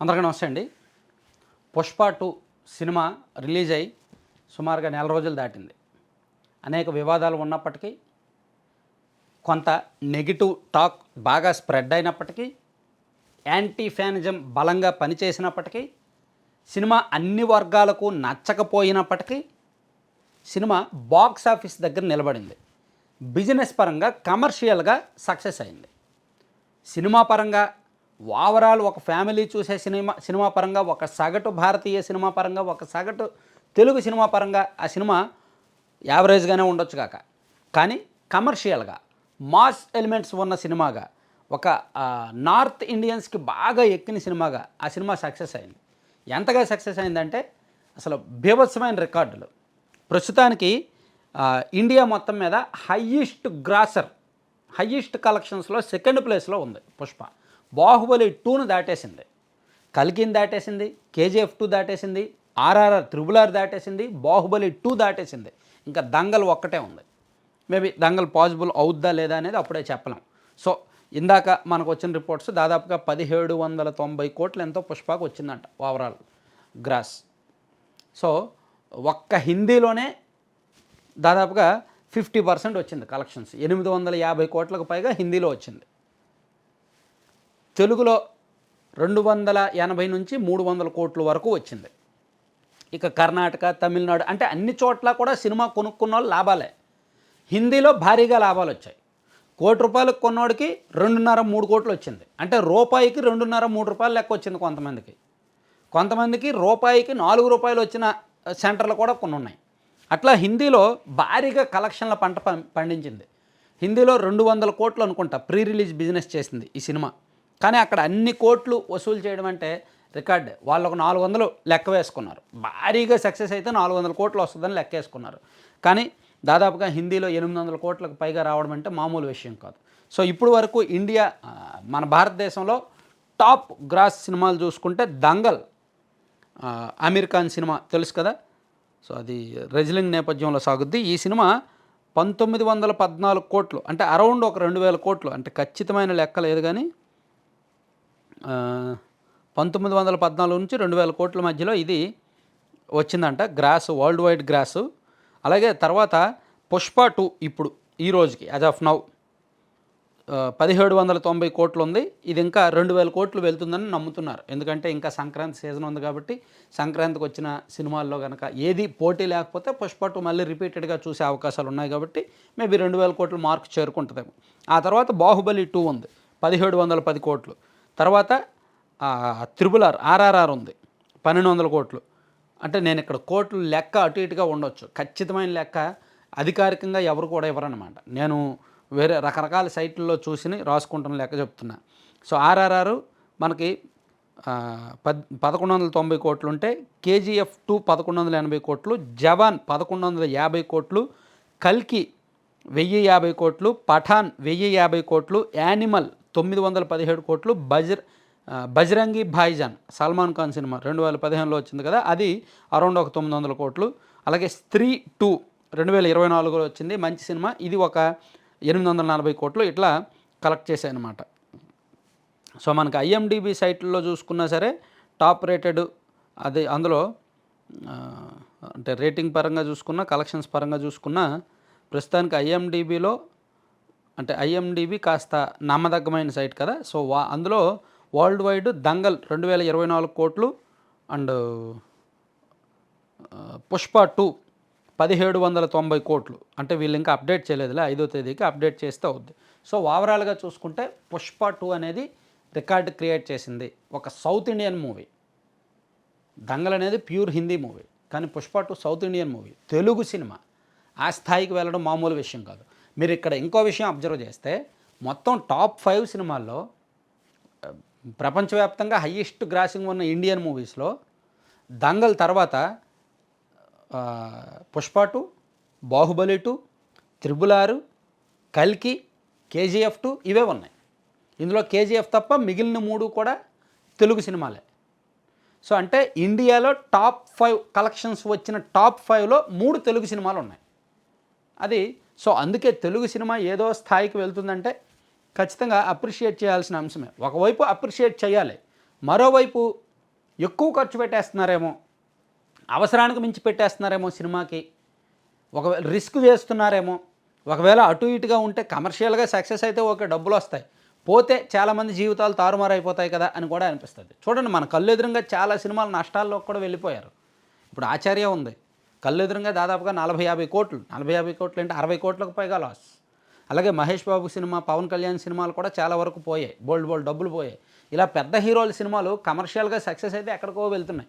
అందరికీ నమస్తే అండి. పుష్ప టూ సినిమా రిలీజ్ అయ్యి సుమారుగా నెల రోజులు దాటింది. అనేక వివాదాలు ఉన్నప్పటికీ కొంత నెగిటివ్ టాక్ బాగా స్ప్రెడ్ అయినప్పటికీ యాంటీ ఫ్యానిజం బలంగా పనిచేసినప్పటికీ సినిమా అన్ని వర్గాలకు నచ్చకపోయినప్పటికీ సినిమా బాక్స్ ఆఫీస్ దగ్గర నిలబడింది. బిజినెస్ పరంగా కమర్షియల్గా సక్సెస్ అయింది. సినిమా పరంగా ఓవరాల్ ఒక ఫ్యామిలీ చూసే సినిమా సినిమా పరంగా ఒక సగటు భారతీయ సినిమా పరంగా ఒక సగటు తెలుగు సినిమా పరంగా ఆ సినిమా యావరేజ్గానే ఉండొచ్చు కాక. కానీ కమర్షియల్గా మాస్ ఎలిమెంట్స్ ఉన్న సినిమాగా ఒక నార్త్ ఇండియన్స్కి బాగా ఎక్కిన సినిమాగా ఆ సినిమా సక్సెస్ అయింది. ఎంతగా సక్సెస్ అయిందంటే అసలు బీభత్సమైన రికార్డులు. ప్రస్తుతానికి ఇండియా మొత్తం మీద హయ్యెస్ట్ గ్రాసర్ హయ్యెస్ట్ కలెక్షన్స్లో సెకండ్ ప్లేస్లో ఉంది పుష్ప. బాహుబలి టూను దాటేసింది. కల్కిని దాటేసింది కేజీఎఫ్ టూ దాటేసింది ఆర్ఆర్ఆర్ త్రిబుల్ ఆర్ దాటేసింది బాహుబలి టూ దాటేసింది. ఇంకా దంగల్ ఒక్కటే ఉంది. మేబీ దంగల్ పాసిబుల్ అవుద్దా లేదా అనేది అప్పుడే చెప్పలేం. సో ఇందాక మనకు వచ్చిన రిపోర్ట్స్ దాదాపుగా పదిహేడు వందల తొంభై కోట్లు ఎంతో పుష్పకు వచ్చిందంట ఓవరాల్ గ్రాస్. సో ఒక్క హిందీలోనే దాదాపుగా ఫిఫ్టీ పర్సెంట్ వచ్చింది కలెక్షన్స్. ఎనిమిది వందల యాభై కోట్లకు పైగా హిందీలో వచ్చింది. తెలుగులో రెండు వందల ఎనభై నుంచి మూడు వందల కోట్ల వరకు వచ్చింది. ఇక కర్ణాటక తమిళనాడు అంటే అన్ని చోట్ల కూడా సినిమా కొనుక్కున్న వాళ్ళు లాభాలే. హిందీలో భారీగా లాభాలు వచ్చాయి. కోటి రూపాయలకు కొన్నోడికి రెండున్నర మూడు కోట్లు వచ్చింది. అంటే రూపాయికి రెండున్నర మూడు రూపాయలు లెక్క వచ్చింది కొంతమందికి. కొంతమందికి రూపాయికి నాలుగు రూపాయలు వచ్చిన సెంటర్లు కూడా కొన్ని ఉన్నాయి అట్లా హిందీలో భారీగా కలెక్షన్ల పంట పం- పండించింది. హిందీలో రెండు వందల కోట్లు అనుకుంటా ప్రీ రిలీజ్ బిజినెస్ చేసింది ఈ సినిమా. కానీ అక్కడ అన్ని కోట్లు వసూలు చేయడం అంటే రికార్డ్. వాళ్ళు ఒక నాలుగు వందలు లెక్క వేసుకున్నారు. భారీగా సక్సెస్ అయితే నాలుగు వందల కోట్లు వస్తుందని లెక్క వేసుకున్నారు. కానీ దాదాపుగా హిందీలో ఎనిమిది వందల కోట్లకు పైగా రావడం అంటే మామూలు విషయం కాదు. సో ఇప్పుడు వరకు ఇండియా మన భారతదేశంలో టాప్ గ్రాస్ సినిమాలు చూసుకుంటే దంగల్ అమీర్ ఖాన్ సినిమా తెలుసు కదా? సో అది రెజ్లింగ్ నేపథ్యంలో సాగుద్ది. ఈ సినిమా పంతొమ్మిది వందల పద్నాలుగు కోట్లు అంటే అరౌండ్ ఒక రెండు వేల కోట్లు అంటే ఖచ్చితమైన లెక్క లేదు కానీ పంతొమ్మిది వందల పద్నాలుగు నుంచి రెండు వేల కోట్ల మధ్యలో ఇది వచ్చిందంట గ్రాస్ వరల్డ్ వైడ్ గ్రాసు. అలాగే తర్వాత పుష్ప టూ ఇప్పుడు ఈ రోజుకి యాజ్ ఆఫ్ నౌ పదిహేడు వందల తొంభై కోట్లు ఉంది. ఇది ఇంకా రెండు వేల కోట్లు వెళ్తుందని నమ్ముతున్నారు. ఎందుకంటే ఇంకా సంక్రాంతి సీజన్ ఉంది కాబట్టి సంక్రాంతికి వచ్చిన సినిమాల్లో కనుక ఏది పోటీ లేకపోతే పుష్ప టూ మళ్ళీ రిపీటెడ్గా చూసే అవకాశాలు ఉన్నాయి కాబట్టి మేబీ రెండు వేల కోట్లు మార్క్ చేరుకుంటుందేమో. ఆ తర్వాత బాహుబలి టూ ఉంది పదిహేడు వందల పది కోట్లు. తర్వాత త్రిబుల్ ఆర్ ఆర్ఆర్ఆర్ ఉంది. పన్నెండు వందల కోట్లు. అంటే నేను ఇక్కడ కోట్లు లెక్క అటు ఇటుగా ఉండొచ్చు. ఖచ్చితమైన లెక్క అధికారికంగా ఎవరు కూడా ఇవ్వరనమాట నేను వేరే రకరకాల సైట్లలో చూసి రాసుకుంటున్న లెక్క చెప్తున్నా. సో ఆర్ఆర్ఆర్ మనకి పద్ పదకొండు వందల తొంభై కోట్లు ఉంటే కేజీఎఫ్ టూ పదకొండు వందల ఎనభై కోట్లు జవాన్ పదకొండు వందల యాభై కోట్లు కల్కి వెయ్యి యాభై కోట్లు పఠాన్ వెయ్యి యాభై కోట్లు యానిమల్ తొమ్మిది వందల పదిహేడు కోట్లు బజర్ బజరంగి భాయిజాన్ సల్మాన్ ఖాన్ సినిమా రెండు వేల పదిహేనులో వచ్చింది కదా అది అరౌండ్ ఒక తొమ్మిది వందల కోట్లు. అలాగే స్త్రీ టూ రెండు వేల ఇరవై నాలుగులో వచ్చింది మంచి సినిమా. ఇది ఒక ఎనిమిది వందల నలభై కోట్లు ఇట్లా కలెక్ట్ చేశాయి అనమాట సో మనకి ఐఎండిబి సైట్లలో చూసుకున్నా సరే టాప్ రేటెడ్ అది అందులో అంటే రేటింగ్ పరంగా చూసుకున్నా కలెక్షన్స్ పరంగా చూసుకున్నా ప్రస్తుతానికి ఐఎండిబిలో అంటే ఐఎండిబి కాస్త నమ్మదగ్గమైన సైట్ కదా. సో వా అందులో వరల్డ్ వైడ్ దంగల్ రెండు వేల ఇరవై నాలుగు కోట్లు అండ్ పుష్ప టూ పదిహేడు వందల తొంభై కోట్లు. అంటే వీళ్ళు ఇంకా అప్డేట్ చేయలేదులే ఐదో తేదీకి అప్డేట్ చేస్తే అవుద్ది. సో ఓవరాల్గా చూసుకుంటే పుష్ప టూ అనేది రికార్డ్ క్రియేట్ చేసింది ఒక సౌత్ ఇండియన్ మూవీ. దంగల్ అనేది ప్యూర్ హిందీ మూవీ కానీ Pushpa two south Indian movie Telugu cinema. ఆ స్థాయికి వెళ్ళడం మామూలు విషయం కాదు. మీరు ఇక్కడ ఇంకో విషయం అబ్జర్వ్ చేస్తే మొత్తం టాప్ ఫైవ్ సినిమాల్లో ప్రపంచవ్యాప్తంగా హయ్యెస్ట్ గ్రాసింగ్ ఉన్న ఇండియన్ మూవీస్లో దంగల్ తర్వాత ఆ, Pushpa two Baahubali two triple R కల్కి కేజీఎఫ్ టూ ఇవే ఉన్నాయి. ఇందులో కేజీఎఫ్ తప్ప మిగిలిన మూడు కూడా తెలుగు సినిమాలే. సో అంటే ఇండియాలో టాప్ ఫైవ్ కలెక్షన్స్ వచ్చిన టాప్ ఫైవ్లో మూడు తెలుగు సినిమాలు ఉన్నాయి. అది సో అందుకే తెలుగు సినిమా ఏదో స్థాయికి వెళ్తుందంటే ఖచ్చితంగా అప్రిషియేట్ చేయాల్సిన అంశమే. ఒకవైపు అప్రిషియేట్ చేయాలి మరోవైపు ఎక్కువ ఖర్చు పెట్టేస్తున్నారేమో అవసరానికి మించి పెట్టేస్తున్నారేమో సినిమాకి ఒకవేళ రిస్క్ వేస్తున్నారేమో ఒకవేళ అటు ఇటుగా ఉంటే కమర్షియల్గా సక్సెస్ అయితే ఓకే డబ్బులు వస్తాయి. పోతే చాలామంది జీవితాలు తారుమారు అయిపోతాయి కదా అని కూడా అనిపిస్తుంది. చూడండి మన కళ్ళు ఎదురుగా చాలా సినిమాలు నష్టాల్లో కూడా వెళ్ళిపోయారు. ఇప్పుడు ఆచార్య ఉంది. కళ్ళు దాదాపుగా నలభై యాభై కోట్లు నలభై యాభై కోట్లు అంటే అరవై కోట్లకు పైగా లాస్ అలాగే మహేష్ బాబు సినిమా పవన్ కళ్యాణ్ సినిమాలు కూడా చాలా వరకు పోయాయి. బోల్డ్ బోల్డ్ డబ్బులు పోయాయి. ఇలా పెద్ద హీరోల సినిమాలు కమర్షియల్గా సక్సెస్ అయితే ఎక్కడికో వెళ్తున్నాయి.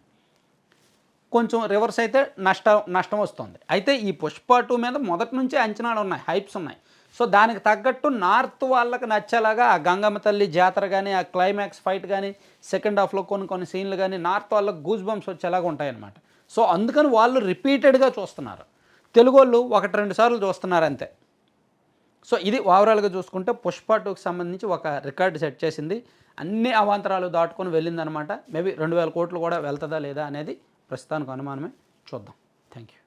కొంచెం రివర్స్ అయితే నష్టం నష్టం వస్తుంది. అయితే ఈ పుష్ప టూ మీద మొదటి నుంచే అంచనాలు ఉన్నాయి హైప్స్ ఉన్నాయి. సో దానికి తగ్గట్టు నార్త్ వాళ్ళకి నచ్చేలాగా ఆ గంగమ్మ తల్లి జాతర కానీ ఆ క్లైమాక్స్ ఫైట్ కానీ సెకండ్ హాఫ్లో కొన్ని కొన్ని సీన్లు కానీ నార్త్ వాళ్ళకి గూజ్ బంప్స్ వచ్చేలాగా ఉంటాయన్నమాట. సో అందుకని వాళ్ళు రిపీటెడ్గా చూస్తున్నారు. తెలుగు వాళ్ళు ఒకటి రెండు సార్లు చూస్తున్నారు అంతే. సో ఇది ఓవరాల్గా చూసుకుంటే పుష్ప టూకి సంబంధించి ఒక రికార్డు సెట్ చేసింది. అన్ని అవాంతరాలు దాటుకొని వెళ్ళిందనమాట. మేబీ రెండు వేల కోట్లు కూడా వెళ్తుందా లేదా అనేది ప్రస్తుతానికి అనుమానమే. చూద్దాం. Thank you